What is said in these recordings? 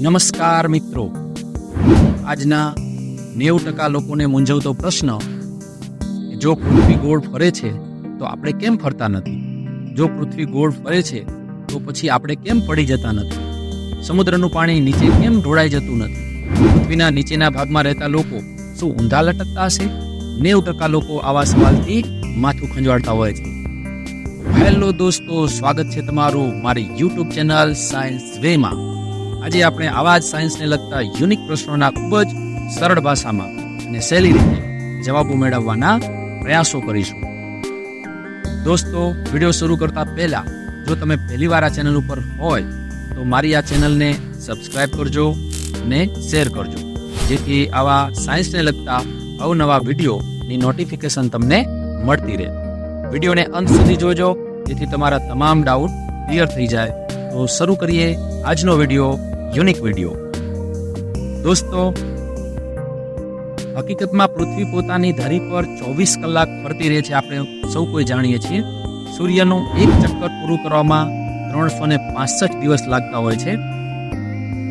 નમસ્કાર મિત્રો. આજના નેવું ટકા લોકોને મૂંઝવતો પ્રશ્ન, જો પૃથ્વી ગોળ ફરે છે, તો આપણે કેમ ફરતા નથી? જો પૃથ્વી ગોળ ફરે છે, તો પછી આપણે કેમ પડી જતા નથી? સમુદ્રનું પાણી નીચે કેમ ઢોળાઈ જતું નથી? પૃથ્વીના નીચેના ભાગમાં રહેતા લોકો શું ઊંધા લટકતા હશે? નેવું ટકા લોકો આવા સવાલથી માથું ખંજવાળતા હોય છે. હેલો દોસ્તો, સ્વાગત છે તમારું મારી યુટ્યુબ ચેનલ સાયન્સ વેમાં આજે આપણે આવા જ સાયન્સને લગતા યુનિક પ્રશ્નોના ખૂબ જ સરળ ભાષામાં અને સહેલી રીતે જવાબો મેળવવાના પ્રયાસો કરીશું. દોસ્તો વીડિયો શરૂ કરતા પહેલા, જો તમે પહેલીવાર આ ચેનલ ઉપર હોય, તો મારી આ ચેનલને સબસ્ક્રાઇબ કરજો અને શેર કરજો. જેથી આવા સાયન્સને લગતા અવનવા વિડીયોની નોટિફિકેશન તમને મળતી રહે. વિડીયોને અંત સુધી જોજો, જેથી તમારા તમામ ડાઉટ ક્લિયર થઈ જાય. તો શરૂ કરીએ આજનો વીડિયો યુનિક વીડિયો. દોસ્તો, હકીકતમાં પૃથ્વી પોતાની ધરી પર ચોવીસ કલાક ફરતી રહે છે આપણે સૌ કોઈ જાણીએ છીએ. સૂર્યનું એક ચક્કર પૂરું કરવામાં ત્રણસો ને પાસઠ દિવસ લાગતા હોય છે.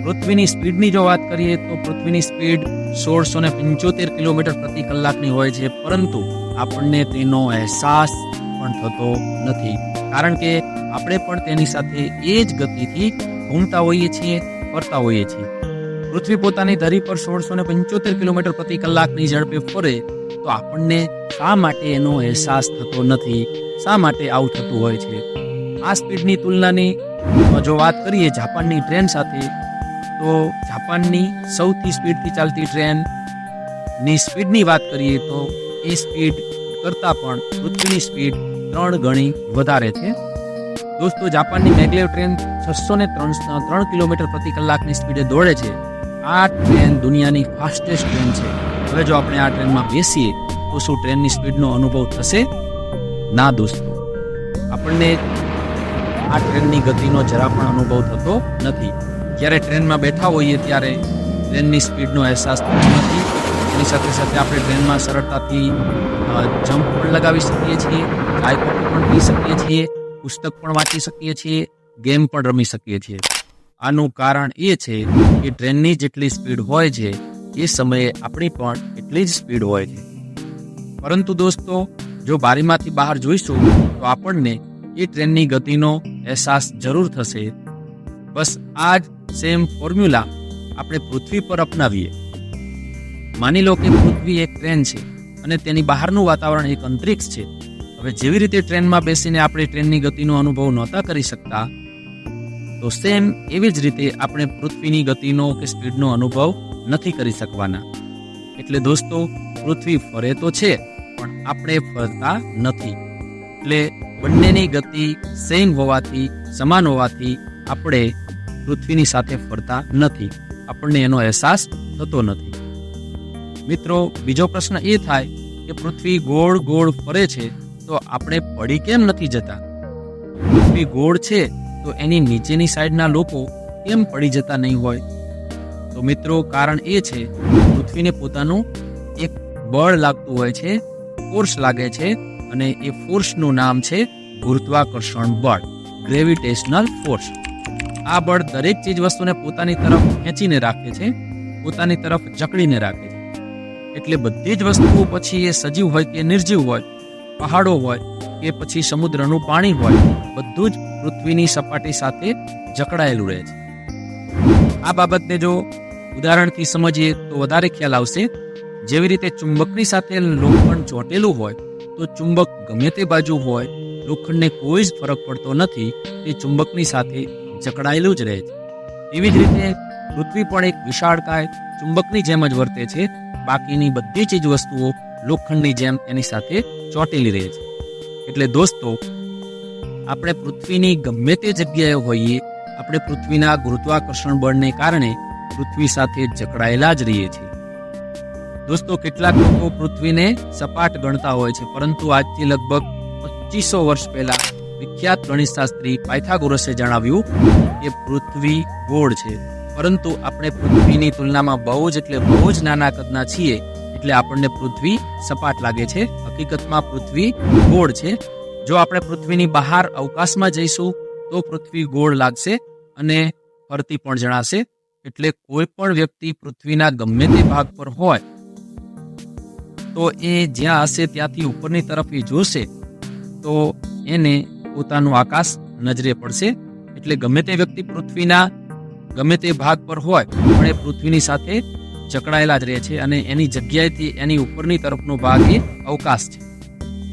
પૃથ્વીની સ્પીડની જો વાત કરીએ તો પૃથ્વીની સ્પીડ સોળસો ને પંચોતેર કિલોમીટર પ્રતિ કલાકની હોય છે, પરંતુ આપણને તેનો અહેસાસ પણ થતો નથી. કારણ કે આપણે પણ તેની સાથે એ જ ગતિથી ઘૂમતા હોઈએ છીએ ફરતા હોઈએ છીએ. પૃથ્વી પોતાની ધરી પર સોળસો ને પંચોતેર કિલોમીટર પ્રતિ કલાકની ઝડપે ફરે, તો આપણને શા માટે એનો અહેસાસ થતો નથી? શા માટે આવું થતું હોય છે? આ સ્પીડની તુલનાની જો વાત કરીએ જાપાનની ટ્રેન સાથે, તો જાપાનની સૌથી સ્પીડથી ચાલતી ટ્રેનની સ્પીડની વાત કરીએ તો એ સ્પીડ કરતાં પણ પૃથ્વીની સ્પીડ ત્રણ ગણી વધારે છે. દોસ્તો, જાપાનની મેગ્લેવ ટ્રેન છસો ને ત્રણ ત્રણ કિલોમીટર પ્રતિ કલાકની સ્પીડે દોડે છે. આ ટ્રેન દુનિયાની ફાસ્ટેસ્ટ ટ્રેન છે. હવે જો આપણે આ ટ્રેનમાં બેસીએ, તો શું ટ્રેનની સ્પીડનો અનુભવ થશે? ના, દોસ્તો. આપણને આ ટ્રેનની ગતિનો જરા પણ અનુભવ થતો નથી. જ્યારે ટ્રેનમાં બેઠા હોઈએ ત્યારે ટ્રેનની સ્પીડનો અહેસાસ થતો નથી. એની સાથે સાથે આપણે ટ્રેનમાં સરળતાથી જમ્પ પણ લગાવી શકીએ છીએ ચાય કોફી પણ પી શકીએ છીએ. પુસ્તક પણ વાંચી શકીએ છીએ, ગેમ પણ રમી શકીએ છીએ. આનું કારણ એ છે કે ટ્રેનની જેટલી સ્પીડ હોય છે, એ સમયે આપણી પણ એટલી જ સ્પીડ હોય છે. પરંતુ દોસ્તો, જો બારીમાંથી બહાર જોઈશું, તો આપણને એ ટ્રેનની ગતિનો અહેસાસ જરૂર થશે. બસ આ જ સેમ ફોર્મ્યુલા આપણે પૃથ્વી પર અપનાવીએ. માની લો કે પૃથ્વી એક ટ્રેન છે અને તેની બહારનું વાતાવરણ એક અંતરિક્ષ છે. હવે જેવી રીતે ટ્રેનમાં બેસીને આપણે ટ્રેનની ગતિનો અનુભવ નહોતા કરી શકતા, તો સેમ એવી જ રીતે આપણે પૃથ્વીની ગતિનો કે સ્પીડનો અનુભવ નથી કરી શકવાના. એટલે દોસ્તો, પૃથ્વી ફરે તો છે, પણ આપણે ફરતા નથી. એટલે બંનેની ગતિ સેમ હોવાથી, સમાન હોવાથી આપણે પૃથ્વીની સાથે ફરતા નથી. આપણને એનો અહેસાસ થતો નથી. મિત્રો, બીજો પ્રશ્ન એ થાય કે પૃથ્વી ગોળ ગોળ ફરે છે તો આપણે પડી કેમ નથી જતા? પૃથ્વી ગોળ છે, તો એની નીચેની સાઈડના લોકો કેમ પડી જતા નહીં હોય? તો મિત્રો, કારણ એ છે, પૃથ્વીને પોતાનું એક બળ લાગતું હોય છે, ફોર્સ લાગે છે, અને એ ફોર્સનું નામ છે ગુરુત્વાકર્ષણ બળ, ગ્રેવિટેશનલ ફોર્સ. આ બળ દરેક ચીજ વસ્તુને પોતાની તરફ ખેંચીને રાખે છે, પોતાની તરફ જકડીને રાખે છે. એટલે બધી જ વસ્તુઓ પછી એ સજીવ હોય કે નિર્જીવ હોય પહાડો હોય કે પછી સમુદ્રનું પાણી હોય, બધું જ પૃથ્વીની સપાટી સાથે જકડાયેલું રહે છે. આ બાબતને જો ઉદાહરણથી સમજીએ તો વધારે ખ્યાલ આવશે, જેવી રીતે ચુંબકની સાથે લોખંડ ચોંટેલું હોય, તો ચુંબક ગમે તે બાજુ હોય, લોખંડને કોઈ જ ફરક પડતો નથી, તે ચુંબકની સાથે જકડાયેલું જ રહે છે. એવી જ રીતે પૃથ્વી પણ એક વિશાળકાય ચુંબકની જેમ જ વર્તે છે, બાકીની બધી ચીજ વસ્તુઓ લોખંડની જેમ એની સાથે ચોંટેલી રહે છે. એટલે દોસ્તો, આપણે પૃથ્વીની ગમે તે જગ્યાએ હોઈએ, આપણે પૃથ્વીના ગુરુત્વાકર્ષણ બળને કારણે પૃથ્વી સાથે જકડાયેલા જ રહીએ છીએ. દોસ્તો, કેટલાક લોકો પૃથ્વીને સપાટ ગણતા હોય છે, પરંતુ આજથી લગભગ પચીસો વર્ષ પહેલા વિખ્યાત ગણિતશાસ્ત્રી પાયથાગોરસે જણાવ્યું કે પૃથ્વી ગોળ છે. પરંતુ આપણે પૃથ્વીની તુલનામાં બહુ જ એટલે બહુ જ નાના કદના છીએ એટલે આપણને પૃથ્વી સપાટ લાગે છે. હકીકતમાં પૃથ્વી ગોળ છે. જો આપણે પૃથ્વીની બહાર અવકાશમાં જઈશું, તો પૃથ્વી ગોળ લાગશે અને ફરતી પણ જણાશે. એટલે કોઈ પણ વ્યક્તિ પૃથ્વીના ગમે તે ભાગ પર હોય, તો એ જ્યાં હશે ત્યાંથી ઉપરની તરફ એ જોશે, તો એને પોતાનું આકાશ નજરે પડશે. એટલે ગમે તે વ્યક્તિ પૃથ્વીના ગમે તે ભાગ પર હોય, પણ એ પૃથ્વીની સાથે જકડાયેલા જ રહે છે અને એની જગ્યાએથી એની ઉપરની તરફનો ભાગ એ અવકાશ છે.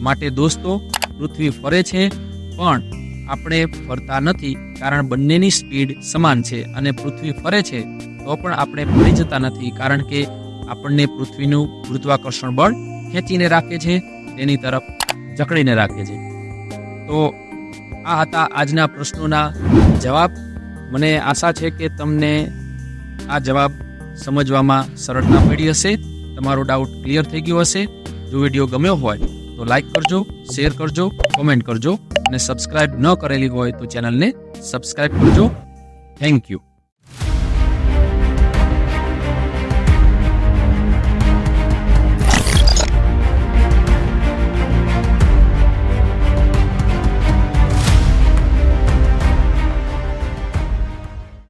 માટે દોસ્તો, પૃથ્વી ફરે છે, પણ આપણે ફરતા નથી કારણ બંનેની સ્પીડ સમાન છે અને પૃથ્વી ફરે છે તો પણ આપણે ફરી જતા નથી કારણ કે આપણને પૃથ્વીનું ગુરુત્વાકર્ષણ બળ ખેંચીને રાખે છે, તેની તરફ જકડીને રાખે છે. તો આ હતા આજના પ્રશ્નોના જવાબ. મને આશા છે કે તમને આ જવાબ સમજવામાં સરળતા પડી હશે. તમારો ડાઉટ ક્લિયર થઈ ગયો હશે. જો વીડિયો ગમ્યો હોય તો લાઈક કરજો શેર કરજો કોમેન્ટ કરજો અને સબસ્ક્રાઇબ ન કરેલી હોય તો ચેનલને સબસ્ક્રાઇબ કરજો. Thank you